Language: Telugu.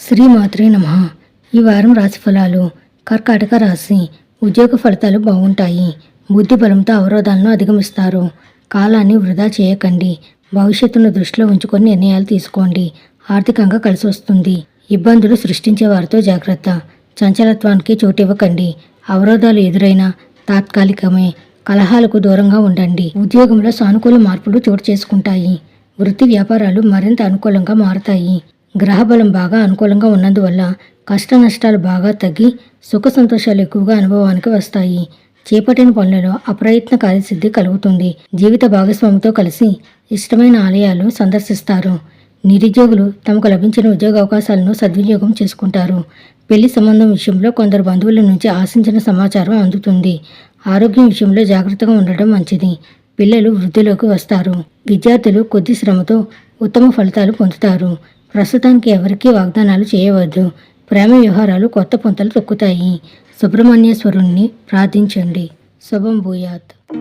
శ్రీమాత్రే నమ. ఈ వారం రాశి ఫలాలు కర్కాటక రాశి ఉద్యోగ ఫలితాలు బాగుంటాయి. బుద్ధి బలంతో అవరోధాలను అధిగమిస్తారు. కాలాన్ని వృధా చేయకండి. భవిష్యత్తును దృష్టిలో ఉంచుకొని నిర్ణయాలు తీసుకోండి. ఆర్థికంగా కలిసి వస్తుంది. ఇబ్బందులు సృష్టించే వారితో జాగ్రత్త. చంచలత్వానికి చోటివ్వకండి. అవరోధాలు ఎదురైనా తాత్కాలికమే. కలహాలకు దూరంగా ఉండండి. ఉద్యోగంలో సానుకూల మార్పులు చోటు చేసుకుంటాయి. వృత్తి వ్యాపారాలు మరింత అనుకూలంగా మారుతాయి. గ్రహబలం బాగా అనుకూలంగా ఉన్నందువల్ల కష్ట నష్టాలు బాగా తగ్గి సుఖ సంతోషాలు ఎక్కువగా అనుభవానికి వస్తాయి. చేపట్టిన పనులలో అప్రయత్న కార్యసిద్ధి కలుగుతుంది. జీవిత భాగస్వామితో కలిసి ఇష్టమైన ఆలయాలు సందర్శిస్తారు. నిరుద్యోగులు తమకు లభించిన ఉద్యోగ అవకాశాలను సద్వినియోగం చేసుకుంటారు. పెళ్ళి సంబంధం విషయంలో కొందరు బంధువుల నుంచి ఆశించిన సమాచారం అందుతుంది. ఆరోగ్యం విషయంలో జాగ్రత్తగా ఉండటం మంచిది. పిల్లలు వృద్ధిలోకి వస్తారు. విద్యార్థులు కొద్ది శ్రమతో ఉత్తమ ఫలితాలు పొందుతారు. ప్రస్తుతానికి ఎవరికీ వాగ్దానాలు చేయవద్దు. ప్రేమ వ్యవహారాలు కొత్త పొంతలు తొక్కుతాయి. సుబ్రహ్మణ్యేశ్వరుణ్ణి ప్రార్థించండి. శుభం భూయాత్.